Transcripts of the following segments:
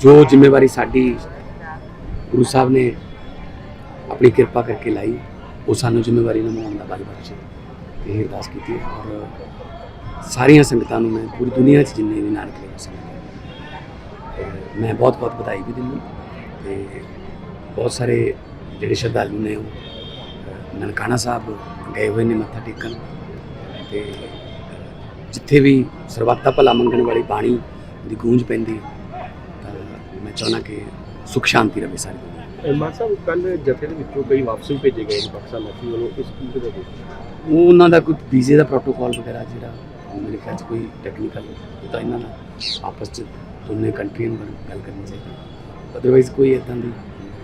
ਜੋ ਜ਼ਿੰਮੇਵਾਰੀ ਸਾਡੀ ਗੁਰੂ ਸਾਹਿਬ ਨੇ ਆਪਣੀ ਕਿਰਪਾ ਕਰਕੇ ਲਾਈ ਉਹ ਸਾਨੂੰ ਜ਼ਿੰਮੇਵਾਰੀ ਨਿਭਾਉਣ ਦਾ ਬਲ ਬਖਸ਼ੇ ਤੇ ਇਹ ਅਰਦਾਸ ਕੀਤੀ ਔਰ ਸਾਰੀਆਂ ਸੰਗਤਾਂ ਨੂੰ ਮੈਂ ਪੂਰੀ ਦੁਨੀਆ 'ਚ ਜਿੰਨੇ ਵੀ ਨਾਨਕ ਲੇਵਾ ਸੰਗਤ ਮੈਂ ਬਹੁਤ ਬਹੁਤ ਵਧਾਈ ਵੀ ਦਿੰਦਾ ਤੇ ਬਹੁਤ ਸਾਰੇ ਜਿਹੜੇ ਸ਼ਰਧਾਲੂ ਨੇ ਉਹ ਨਨਕਾਣਾ ਸਾਹਿਬ ਗਏ ਹੋਏ ਨੇ ਮੱਥਾ ਟੇਕਣ ਤੇ ਜਿੱਥੇ ਵੀ ਸਰਬੱਤਾ ਭਲਾ ਮੰਗਣ ਵਾਲੀ ਬਾਣੀ ਦੀ ਗੂੰਜ ਪੈਂਦੀ ਹੈ, ਮੈਂ ਚਾਹੁੰਦਾ ਕਿ ਸੁਖ ਸ਼ਾਂਤੀ ਰਵੇ ਸਾਰੀ ਦੁਨੀਆ। ਮਾਨ ਸਾਹਿਬ ਕੱਲ ਜਥੇ ਦੇ ਵਿੱਚੋਂ ਕਈ ਵਾਪਸ ਵੀ ਭੇਜੇ ਗਏ ਨੇ ਪਾਕਿਸਤਾਨ ਨਫੀ ਵੱਲੋਂ ਇਸ ਚੀਜ਼ ਦੇ ਵਿੱਚ ਉਹ ਉਹਨਾਂ ਦਾ ਕੋਈ ਵੀਜ਼ੇ ਦਾ ਪ੍ਰੋਟੋਕਾਲ ਵਗੈਰਾ ਜਿਹੜਾ ਮੇਰੇ ਖਿਆਲ 'ਚ ਕੋਈ ਟੈਕਨੀਕਲ ਤਾਂ ਇਹਨਾਂ ਦਾ ਆਪਸ 'ਚ ਦੋਨੇ ਕੰਟਰੀਆਂ ਨੂੰ ਗੱਲ ਕਰਨੀ ਚਾਹੀਦੀ ਅਦਰਵਾਈਜ਼ ਕੋਈ ਇਦਾਂ ਦੀ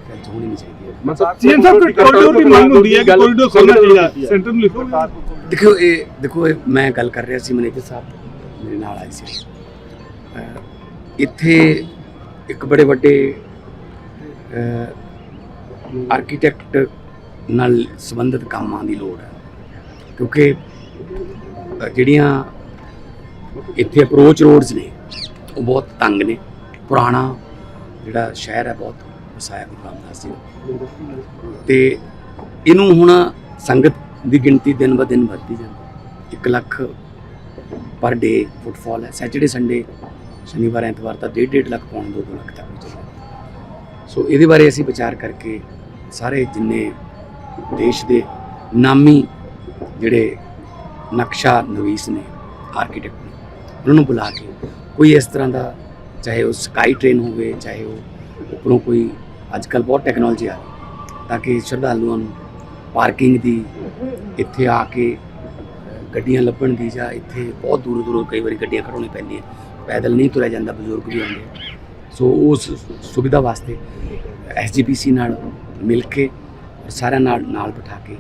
ਗੱਲ ਹੋਣੀ ਨਹੀਂ ਚਾਹੀਦੀ ਹੈ। ਮਤਲਬ ਸੀਐਮ ਸਾਹਿਬ ਕੋਈ ਕੋਰੀਡੋਰ ਦੀ ਮੰਗ ਹੁੰਦੀ ਹੈ ਕਿ ਕੋਰੀਡੋਰ ਖੋਲ੍ਹਣਾ ਚਾਹੀਦਾ ਸੈਂਟਰ ਨੂੰ ਲਿਖੋ। ਦੇਖੋ ਇਹ ਦੇਖੋ ਇਹ ਮੈਂ ਗੱਲ ਕਰ ਰਿਹਾ ਸੀ ਮੈਨੇਜਰ ਸਾਹਿਬ ਮੇਰੇ ਨਾਲ ਆਏ ਸੀ। ਇੱਥੇ ਇੱਕ ਬੜੇ ਵੱਡੇ ਆਰਕੀਟੈਕਟ ਨਾਲ ਸੰਬੰਧਿਤ ਕੰਮਾਂ ਦੀ ਲੋੜ ਹੈ। ਕਿਉਂਕਿ ਜਿਹੜੀਆਂ ਇੱਥੇ ਅਪਰੋਚ ਰੋਡਸ ਨੇ, ਉਹ ਬਹੁਤ ਤੰਗ ਨੇ। ਪੁਰਾਣਾ ਜਿਹੜਾ ਸ਼ਹਿਰ ਹੈ, ਬਹੁਤ ਵਸਾਇਆ ਗੁਰੂ ਰਾਮਦਾਸ ਜੀ ਦਾ। ਤੇ ਇਹਨੂੰ ਹੁਣ ਸੰਗਤ ਦੀ ਗਿਣਤੀ ਦਿਨ ਬ ਦਿਨ ਵੱਧਦੀ ਜਾਂਦੀ 1 ਲੱਖ ਪਰ ਡੇ ਫੁੱਟਫਾਲ ਹੈ। ਸੈਚਰਡੇ ਸੰਡੇ ਸ਼ਨੀਵਾਰ, ਐਤਵਾਰ ਤਾਂ 1.5 ਲੱਖ ਪੌਣ 2 ਲੱਖ ਤੱਕ ਵੀ ਚੱਲਦਾ ਸੋ ਇਹਦੇ ਬਾਰੇ ਅਸੀਂ ਵਿਚਾਰ ਕਰਕੇ ਸਾਰੇ ਜਿੰਨੇ ਦੇਸ਼ ਦੇ ਨਾਮੀ ਜਿਹੜੇ ਨਕਸ਼ਾ ਨਵੀਸ ਨੇ ਆਰਕੀਟੈਕਟ ਨੇ, ਉਹਨਾਂ ਨੂੰ ਬੁਲਾ ਕੇ ਕੋਈ ਇਸ ਤਰ੍ਹਾਂ ਦਾ, ਚਾਹੇ ਉਹ ਸਕਾਈ ਟ੍ਰੇਨ ਹੋਵੇ, ਚਾਹੇ ਉਹ ਉੱਪਰੋਂ ਕੋਈ ਅੱਜ ਕੱਲ ਬਹੁਤ ਟੈਕਨੋਲੋਜੀ ਆ ਤਾਂ ਕਿ ਸ਼ਰਧਾਲੂਆਂ ਨੂੰ ਪਾਰਕਿੰਗ ਦੀ, ਇੱਥੇ ਆ ਕੇ ਗੱਡੀਆਂ ਲੱਭਣ ਦੀ ਜਾਂ ਇੱਥੇ ਬਹੁਤ ਦੂਰ ਦੂਰੋਂ ਕਈ ਵਾਰੀ ਗੱਡੀਆਂ ਖੜਾਉਣੀ ਪੈਂਦੀਆਂ। ਪੈਦਲ ਨਹੀਂ ਤੁਰਿਆ ਜਾਂਦਾ ਬਜ਼ੁਰਗ ਵੀ ਆਉਂਦੇ। ਸੋ ਉਸ ਸੁਵਿਧਾ ਵਾਸਤੇ ਐਸਜੀਪੀਸੀ ਨਾਲ ਮਿਲ ਕੇ ਸਾਰਿਆਂ ਨਾਲ ਨਾਲ ਬਿਠਾ ਕੇ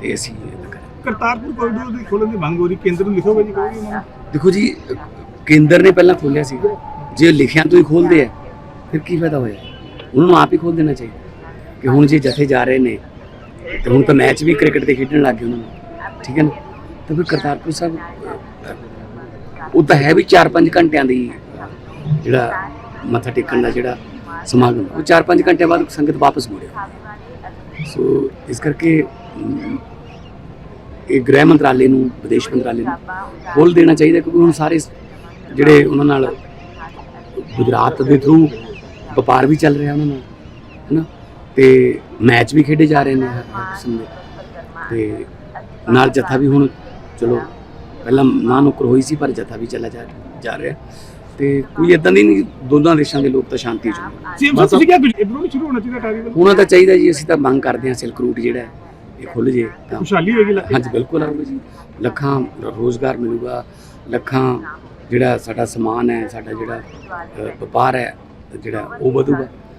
ਤੇ ਅਸੀਂ ਇਹ ਕਰਾਂਗੇ। ਕਰਤਾਰਪੁਰ ਕੋਰੀਡੋਰ ਦੀ ਖੋਲ੍ਹਣ ਦੀ ਮੰਗ ਹੋ ਰਹੀ ਕੇਂਦਰ ਨੂੰ ਲਿਖੋਗੇ ਜੀ ਨੂੰ ਦੇਖੋ ਜੀ ਕੇਂਦਰ ਨੇ ਪਹਿਲਾਂ ਖੋਲ੍ਹਿਆ ਸੀ। ਜੇ ਲਿਖਿਆ ਤੋਂ ਹੀ ਖੋਲਦੇ ਆ ਫਿਰ ਕੀ ਫਾਇਦਾ ਹੋਇਆ? ਉਹਨਾਂ ਨੂੰ ਆਪ ਹੀ ਖੋਲ ਦੇਣਾ ਚਾਹੀਦਾ। ਕਿ ਹੁਣ ਜੇ ਜਥੇ ਜਾ ਰਹੇ ਨੇ ਤੇ ਹੁਣ ਤਾਂ ਮੈਚ ਵੀ ਕ੍ਰਿਕਟ ਦੇ ਖੇਡਣ ਲੱਗ ਗਏ ਉਹਨਾਂ ਨੂੰ। ਠੀਕ ਹੈ ਨਾ? ਤਾਂ ਫਿਰ ਕਰਤਾਰਪੁਰ ਸਾਹਿਬ ਉਹ ਤਾਂ ਹੈ ਵੀ 4-5 ਘੰਟਿਆਂ ਦੀ ਜਿਹੜਾ ਮੱਥਾ ਟੇਕਣ ਦਾ ਜਿਹੜਾ ਸਮਾਗਮ ਉਹ 4-5 ਘੰਟੇ ਬਾਅਦ ਸੰਗਤ ਵਾਪਸ ਮੁੜਿਆ ਸੋ ਇਸ ਕਰਕੇ ਇਹ ਗ੍ਰਹਿ ਮੰਤਰਾਲੇ ਨੂੰ, ਵਿਦੇਸ਼ ਮੰਤਰਾਲੇ ਨੂੰ ਖੋਲ ਦੇਣਾ ਚਾਹੀਦਾ ਕਿਉਂਕਿ ਹੁਣ ਸਾਰੇ ਜਿਹੜੇ ਉਹਨਾਂ ਨਾਲ ਗੁਜਰਾਤ ਦੇ ਥਰੂ ਵਪਾਰ ਵੀ ਚੱਲ ਰਿਹਾ ਉਹਨਾਂ ਨਾਲ ਹੈਨਾ ਤੇ ਮੈਚ ਵੀ ਖੇਡੇ ਜਾ ਰਹੇ ਨੇ ਹਰ ਕਿਸਮ ਦੇ। ਤੇ ਨਾਲ ਜਥਾ ਵੀ ਹੁਣ, ਚਲੋ ਪਹਿਲਾਂ ਨਾ ਨੁਕਰ ਹੋਈ ਸੀ ਪਰ ਜਥਾ ਵੀ ਚੱਲਾ ਜਾ ਜਾ ਰਿਹਾ। ਤੇ ਕੋਈ ਇਦਾਂ ਦੀ ਨਹੀਂ ਦੋਨਾਂ ਦੇਸ਼ਾਂ ਦੇ ਲੋਕ ਤਾਂ ਸ਼ਾਂਤੀ ਚਾਹੁੰਦੇ ਸੀਐਮ ਸਾਹਿਬ ਤੁਸੀਂ ਕਿਹਾ ਨਹੀਂ ਸ਼ੁਰੂ ਹੋਣਾ ਚਾਹੀਦਾ ਟਾਰੀਵਲ ਹੋਣਾ ਤਾਂ ਚਾਹੀਦਾ ਜੀ ਅਸੀਂ ਤਾਂ ਮੰਗ ਕਰਦੇ ਹਾਂ ਸਿਲਕ ਰੂਟ ਜਿਹੜਾ ਇਹ ਖੁੱਲ ਜੇ ਤਾਂ। ਖੁਸ਼ਹਾਲੀ ਹੋਏਗੀ 'ਚ। ਹਾਂਜੀ ਬਿਲਕੁਲ ਆਊਗਾ ਜੀ। ਲੱਖਾਂ ਰੋਜ਼ਗਾਰ ਮਿਲੂਗਾ ਲੱਖਾਂ ਜਿਹੜਾ ਸਾਡਾ ਸਮਾਨ ਹੈ ਸਾਡਾ ਜਿਹੜਾ ਵਪਾਰ ਹੈ ਜਿਹੜਾ ਉਹ ਵਧੂਗਾ।